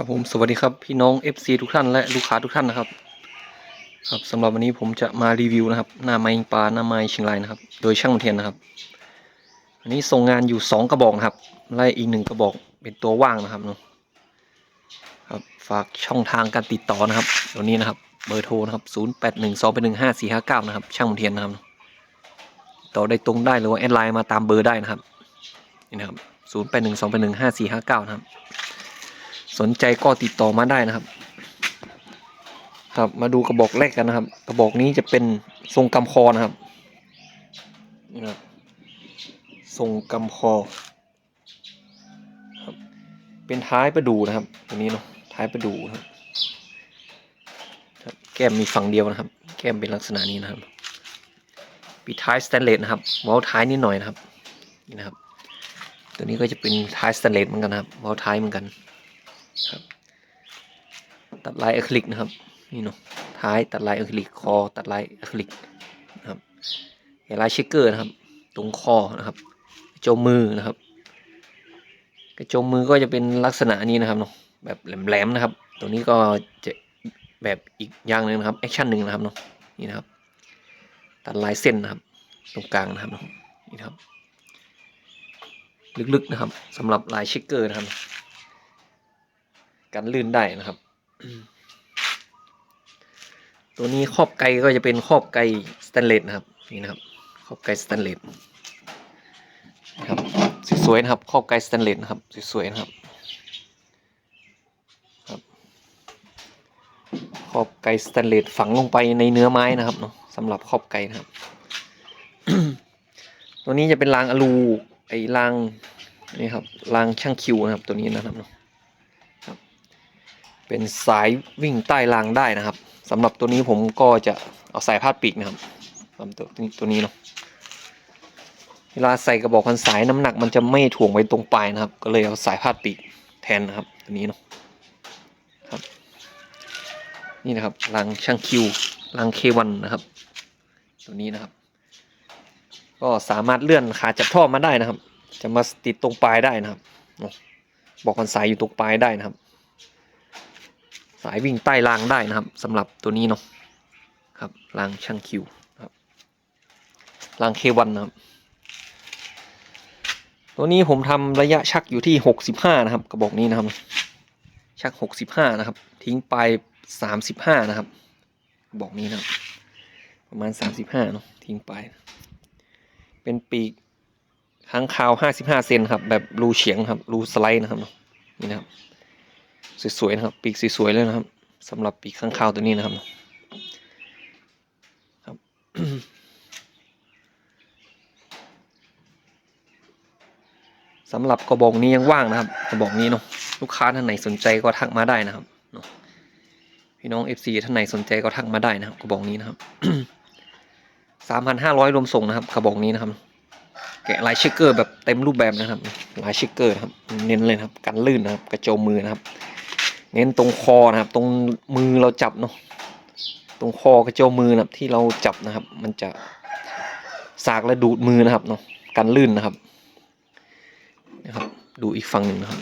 ครับผมสวัสดีครับพี่น้อง FC ทุกท่านและลูกค้าทุกท่านนะครับ ครับสำหรับวันนี้ผมจะมารีวิวนะครับหน้าไม้ปลาหน้าไม้ชียงรายนะครับ โดยช่างมนเทียนนะครับ อันนี้ส่งงานอยู่สองกระบอกนะครับและอีกหนึ่งกระบอกเป็นตัวว่างนะครับเนาะครับฝากช่องทางการติดต่อนะครับตัวนี้นะครับเบอร์โทรนะครับ0 8 1 2 1 5 4 5 9นะครับช่างมนเทียนนะครับต่อได้ตรงได้หรือว่าแอดไลน์มาตามเบอร์ได้นะครับนี่นะครับ0 8 1 2 1 5 4 5 9นะครับ สนใจก็ติดต่อมาได้นะครับ ครับมาดูกระบอกแรกกันนะครับ กระบอกนี้จะเป็นทรงกำคอนะครับนี่นะครับทรงกำคอครับเป็นท้ายประดูนะครับตัวนี้เนาะท้ายประดูนะครับแก้มมีฝั่งเดียวนะครับ แก้มเป็นลักษณะนี้นะครับปีท้ายสแตนเลสนะครับเว้าท้ายนิดหน่อยนะครับนี่นะครับ ตัวนี้ก็จะเป็นท้ายสแตนเลสเหมือนกันนะครับเว้าท้ายเหมือนกัน ครับ ตัดลายอะคริลิกนะครับนี่เนาะท้ายตัดลายอะคริลิกคอตัดลายอะคริลิกนะครับเห็นลายเชคเกอร์นะครับ ตรงคอนะครับโจมมือนะครับ กระโจมมือก็จะเป็นลักษณะนี้นะครับเนาะแบบแหลมๆนะครับตัวนี้ก็จะแบบอีกอย่างหนึ่งนะครับแอคชั่นหนึ่งนะครับเนาะนี่นะครับ ตัดลายเส้นนะครับ ตรงกลางนะครับเนาะนี่นะครับ ลึกๆนะครับสำหรับลายเชคเกอร์นะครับ กันลื่นได้นะครับ ตัวนี้ครอบไกก็จะเป็นครอบไกสแตนเลสนะครับนี่นะครับครอบไกสแตนเลสนะครับสวยๆนะครับครอบไกสแตนเลสนะครับสวยๆนะครับครับครอบไกสแตนเลสฝังลงไปในเนื้อไม้นะครับเนาะสำหรับครอบไกนะครับ ตัวนี้จะเป็นรางอลูไอ้รางนี่ครับรางช่างคิวนะครับตัวนี้นะครับเนาะ เป็นสายวิ่งใต้รางได้นะครับสำหรับตัวนี้ผมก็จะเอาสายพาดปีกนะครับสำหรับตัวตัวนี้เนาะเวลาใส่กระบอกพันสายน้ำหนักมันจะไม่ถ่วงไปตรงปลายนะครับ ก็เลยเอาสายพาดปีกแทนนะครับ ตัวนี้เนาะครับ นี่นะครับรางช่างคิวรางเควันนะครับ ตัวนี้นะครับ ก็สามารถเลื่อนขาจับท่อมาได้นะครับ จะมาติดตรงปลายได้นะครับบอกพันสายอยู่ตรงปลายได้นะครับ สายวิ่งใต้รางได้นะครับสำหรับตัวนี้เนาะครับรางช่างคิวครับรางเควันนะครับ ตัวนี้ผมทำระยะชักอยู่ที่หกสิบห้านะครับ กระบอกนี้นะครับ ชักหกสิบห้านะครับ ทิ้งไปลายสามสิบห้านะครับกระบอกนี้นะครับ ประมาณสามสิบห้าเนาะทิ้งไป เป็นปีกค้างคาวห้าสิบห้าเซนครับ แบบรูเฉียงครับรูสไลด์นะครับเนาะนี่นะครับ สวยๆนะครับ ปีกสวยๆเลยนะครับสำหรับปีกข้างคาวตัวนี้นะครับครับสำหรับกระบอกนี้ยังว่างนะครับกระบอกนี้เนาะลูกค้าท่านไหนสนใจก็ทักมาได้นะครับเนาะพี่น้อง FC ท่านไหนสนใจก็ทักมาได้นะครับกระบอกนี้นะครับสามพันห้าร้อยรวมส่งนะครับกระบอกนี้นะครับ แกะลายเชคเกอร์แบบเต็มรูปแบบนะครับลายเชคเกอร์นะครับ เน้นเลยนะครับ กันลื่นนะครับ กระโจมมือนะครับ เน้นตรงคอนะครับ ตรงมือเราจับเนาะตรงคอกระโจมมือนะครับที่เราจับนะครับ มันจะสากและดูดมือนะครับเนาะกันลื่นนะครับนะครับ ดูอีกฝั่งหนึ่งนะครับ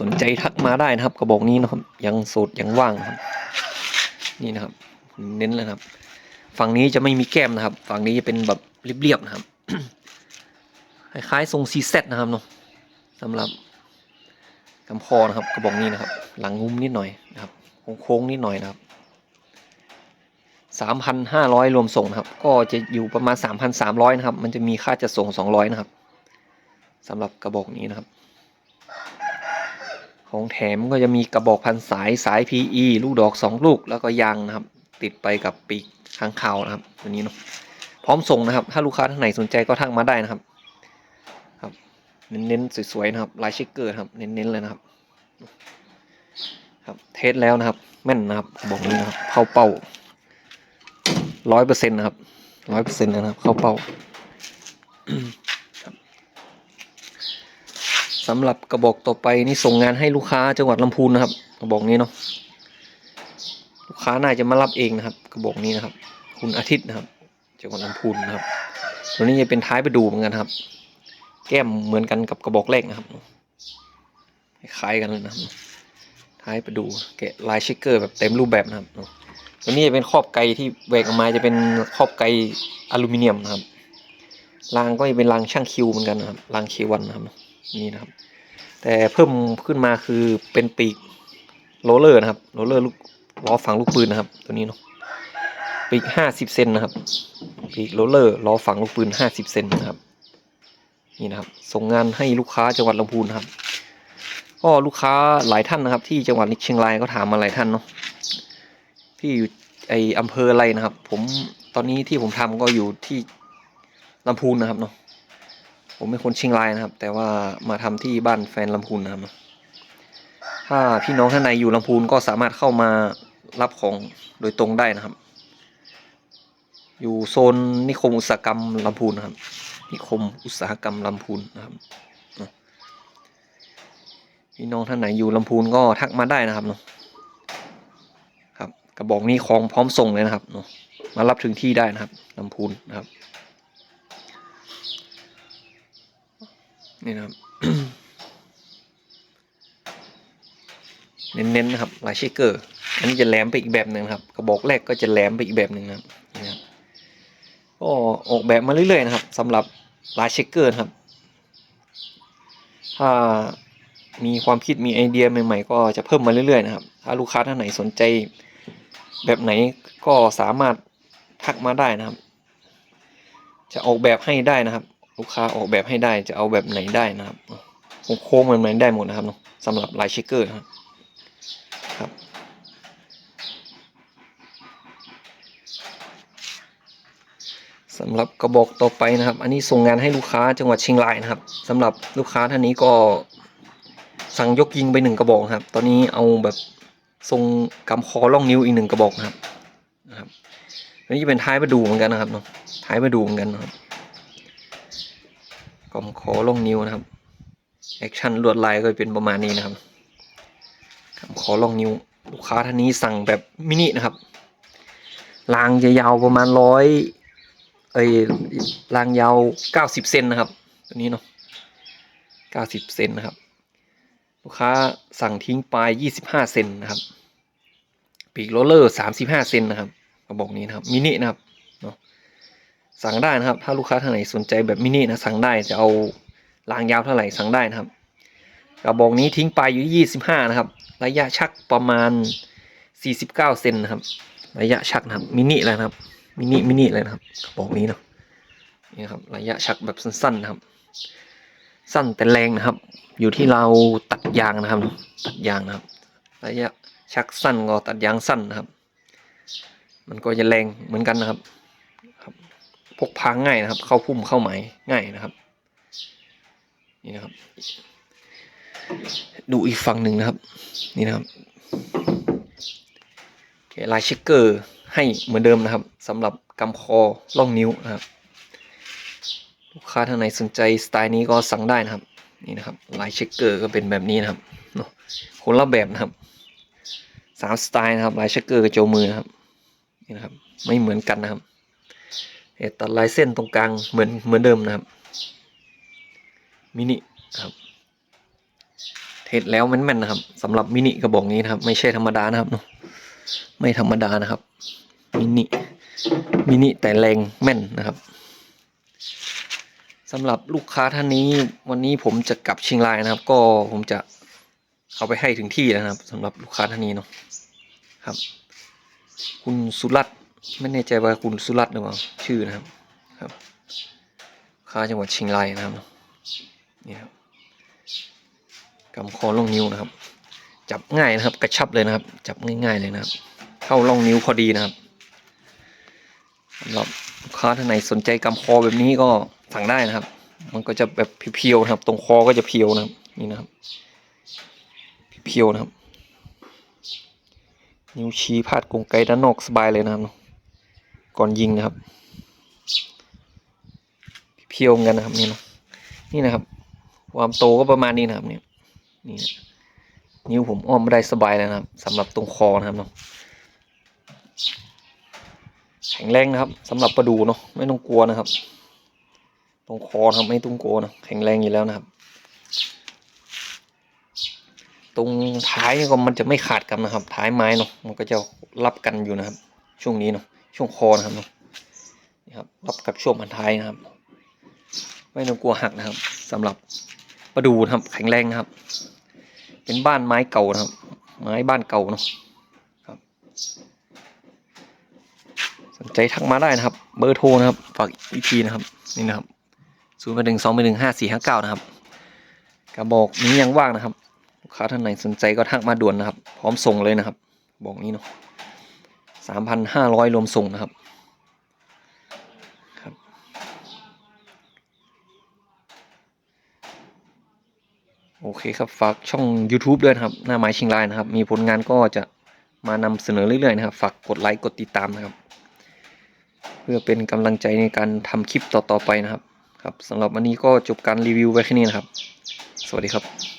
สนใจทักมาได้นะครับ กระบอกนี้นะครับ ยังโสดยังว่างนะครับ นี่นะครับ เน้นเลยครับ ฝั่งนี้จะไม่มีแก้มนะครับ ฝั่งนี้จะเป็นแบบเรียบๆนะครับคล้ายๆทรงซีเซตนะครับเนาะสำหรับ กำคอนะครับกระบอกนี้นะครับ หลังงุ้มนิดหน่อยนะครับโค้งนิดหน่อยนะครับสามพันห้าร้อยรวมส่งนะครับ ก็จะอยู่ประมาณสามพันสามร้อยนะครับ มันจะมีค่าจะส่งสองร้อยนะครับสำหรับกระบอกนี้นะครับ ของแถมก็จะมีกระบอกพันสายสาย PE ลูกดอกสองลูกแล้วก็ยางนะครับ ติดไปกับปีกข้างคาวนะครับตัวนี้เนาะพร้อมส่งนะครับ ถ้าลูกค้าท่านไหนสนใจก็ทักมาได้นะครับ เน้นๆสวยๆนะครับลายเชคเกอร์ครับเน้นๆเลยนะครับ ครับเทสแล้วนะครับ แม่นนะครับบอกนี้นะครับเข้าเป้าร้อยเปอร์เซ็นต์นะครับร้อยเปอร์เซ็นต์นะครับ เข้าเป้าสำหรับกระบอกต่อไปนี่ส่งงานให้ลูกค้าจังหวัดลำพูนนะครับ กระบอกนี้เนาะลูกค้าน่าจะมารับเองนะครับ กระบอกนี้นะครับ คุณอาทิตย์นะครับจังหวัดลำพูนนะครับตัวนี้จะเป็นท้ายไปดูเหมือนกันครับ แก้มเหมือนกันกับกระบอกแรกนะครับคล้ายกันเลยนะครับท้ายไปดูแกะลายเชคเกอร์แบบเต็มรูปแบบนะครับตัวนี้จะเป็นครอบไกที่แหวกออกมาจะเป็นครอบไกอลูมิเนียมนะครับรางก็จะเป็นรางช่างคิวเหมือนกันนะครับรางเควันนะครับนี่นะครับ แต่เพิ่มขึ้นมาคือเป็นปีกโรเลอร์นะครับโรเลอร์ลูกล้อฝังลูกปืนนะครับ ตัวนี้เนาะปีกห้าสิบเซนนะครับปีกโรเลอร์ล้อฝังลูกปืนห้าสิบเซนนะครับ นี่นะครับ ส่งงานให้ลูกค้าจังหวัดลำพูนครับ ก็ลูกค้าหลายท่านนะครับ ที่จังหวัดเชียงรายก็ถามมาหลายท่านเนาะที่อยู่ไออำเภออะไรนะครับ ผมตอนนี้ที่ผมทำก็อยู่ที่ลำพูนนะครับเนาะผมเป็นคนเชียงรายนะครับ แต่ว่ามาทำที่บ้านแฟนลำพูนนะครับ ถ้าพี่น้องท่านใดอยู่ลำพูนก็สามารถเข้ามารับของโดยตรงได้นะครับ อยู่โซนนิคมอุตสาหกรรมลำพูนนะครับ นิคมอุตสาหกรรมลำพูนนะครับนี่น้องท่านไหนอยู่ลำพูนก็ทักมาได้นะครับเนาะครับกระบอกนี้ของพร้อมส่งเลยนะครับเนาะมารับถึงที่ได้นะครับลำพูนนะครับนี่นะครับเน้นๆนะครับลายเชคเกอร์ อันนี้จะแหลมไปอีกแบบหนึ่งครับ กระบอกแรกก็จะแหลมไปอีกแบบหนึ่งนะครับนี่นะครับก็ออกแบบมาเรื่อยๆนะครับสำหรับ ลายเช็คเกอร์ครับ ถ้ามีความคิดมีไอเดียใหม่ๆ ก็จะเพิ่มมาเรื่อยๆนะครับ ถ้าลูกค้าท่านไหนสนใจ แบบไหนก็สามารถทักมาได้นะครับ จะออกแบบให้ได้นะครับ ลูกค้าออกแบบให้ได้จะเอาแบบไหนได้นะครับโค้งๆเหมือนๆได้หมดนะครับสำหรับลายเช็คเกอร์ครับ สำหรับกระบอกต่อไปนะครับ อันนี้ส่งงานให้ลูกค้าจังหวัดเชียงรายนะครับสำหรับลูกค้าท่านนี้ก็สั่งยกยิงไปหนึ่งกระบอกครับ ตอนนี้เอาแบบทรงกำคอล่องนิ้วอีกหนึ่งกระบอกครับนะครับอันนี้จะเป็นท้ายประดูเหมือนกันนะครับเนาะท้ายประดูเหมือนกันนะครับกำคอล่องนิ้วนะครับแอคชั่นลวดลายก็เป็นประมาณนี้นะครับกำคอล่องนิ้ว ลูกค้าท่านนี้สั่งแบบมินินะครับรางจะยาวประมาณร้อย เอ้ยรางยาว90เซนนะครับ ตัวนี้เนาะ90เซนนะครับ ลูกค้าสั่งทิ้งปลาย25เซนนะครับ ปีกโรลเลอร์35เซนนะครับกระบอกนี้นะครับมินินะครับเนาะสั่งได้นะครับ ถ้าลูกค้าท่านไหนสนใจแบบมินินะสั่งได้จะเอารางยาวเท่าไหร่สั่งได้นะครับกระบอกนี้ทิ้งปลายอยู่ที่25นะครับ ระยะชักประมาณ49เก้าเซนนะครับ ระยะชักนะครับมินิเลยนะครับ มินิมินิเลยนะครับกระบอกนี้เนาะนี่ครับระยะชักแบบสั้นๆนะครับ สั้นแต่แรงนะครับ อยู่ที่เราตัดยางนะครับ ตัดยางนะครับ ระยะชักสั้นก็ตัดยางสั้นนะครับ มันก็จะแรงเหมือนกันนะครับครับพกพาง่ายนะครับ เข้าพุ่มเข้าหมง่ายนะครับ นี่นะครับ ดูอีกฝั่งหนึ่งนะครับ นี่นะครับโอเคลายเช็คเกอร์ ให้เหมือนเดิมนะครับสำหรับกำคอล่องนิ้วนะครับ ลูกค้าท่านไหนสนใจสไตล์นี้ก็สั่งได้นะครับนี่นะครับลายเช็คเกอร์ก็เป็นแบบนี้นะครับเนาะคนละแบบนะครับสามสไตล์นะครับลายเช็คเกอร์กับโจมือนะครับนี่นะครับไม่เหมือนกันนะครับแต่ตัดลายเส้นตรงกลางเหมือนเหมือนเดิมนะครับมินิครับเทสแล้วแม่นๆนะครับสำหรับมินิกระบอกนี้นะครับ ไม่ใช่ธรรมดานะครับเนาะไม่ธรรมดานะครับ มินิมินิแต่แรงแม่นนะครับสำหรับลูกค้าท่านนี้วันนี้ผมจะกลับเชียงรายนะครับ ก็ผมจะเอาไปให้ถึงที่นะครับสำหรับลูกค้าท่านนี้เนาะครับ คุณสุรัตน์ไม่แน่ใจว่าคุณสุรัตน์หรือเปล่าชื่อนะครับครับค้าจังหวัดเชียงรายนะครับนี่ครับกำคอล่องนิ้วนะครับ จับง่ายนะครับ กระชับเลยนะครับ จับง่ายๆเลยนะครับ เข้าล่องนิ้วพอดีนะครับ สำหรับลูกค้าท่านไหนสนใจกำคอแบบนี้ก็สั่งได้นะครับ มันก็จะแบบเพียวๆนะครับ ตรงคอก็จะเพียวนะครับนี่นะครับเพียวๆนะครับ นิ้วชี้พาดกรงไกด้านนอกสบายเลยนะครับ ก่อนยิงนะครับ เพียวๆกันนะครับนี่นะนี่นะครับ ความโตก็ประมาณนี้นะครับเนี่ยนี่นิ้วผมอ้อมไม่ได้สบายเลยนะครับสำหรับตรงคอนะครับเนาะ ข็งแรงนะครับสำหรับประดูเนาะไม่ต้องกลัวนะครับ ตรงคอนะครับไม่ต้องกลัวนะแข็งแรงอยู่แล้วนะครับ ตรงท้ายก็มันจะไม่ขาดกันนะครับ ท้ายไม้เนาะมันก็จะรับกันอยู่นะครับ ช่วงนี้เนาะช่วงคอนะครับเนาะนี่ครับรับกับช่วงพันท้ายนะครับ ไม่ต้องกลัวหักนะครับสำหรับประดูนะครับ แข็งแรงนะครับ เป็นบ้านไม้เก่านะครับ ไม้บ้านเก่าเนาะครับ สนใจทักมาได้นะครับ เบอร์โทรนะครับฝากอีกทีนะครับนี่นะครับศูนย์แปดหนึ่งสองแปดหนึ่งห้าสี่ห้าเก้านะครับกระบอกนี้ยังว่างนะครับลูกค้าท่านไหนสนใจก็ทักมาด่วนนะครับ พร้อมส่งเลยนะครับ บอกนี้เนาะสามพันห้าร้อยรวมส่งนะครับครับ โอเคครับฝากช่อง YouTube ด้วยนะครับ หน้าไม้ชิงลายนะครับ มีผลงานก็จะมานำเสนอเรื่อยๆนะครับ ฝากกดไลค์กดติดตามนะครับ พื่อเป็นกำลังใจในการทำคลิปต่อๆไปนะครับ ครับสำหรับวันนี้ก็จบการรีวิวไว้แค่นี้นะครับ สวัสดีครับ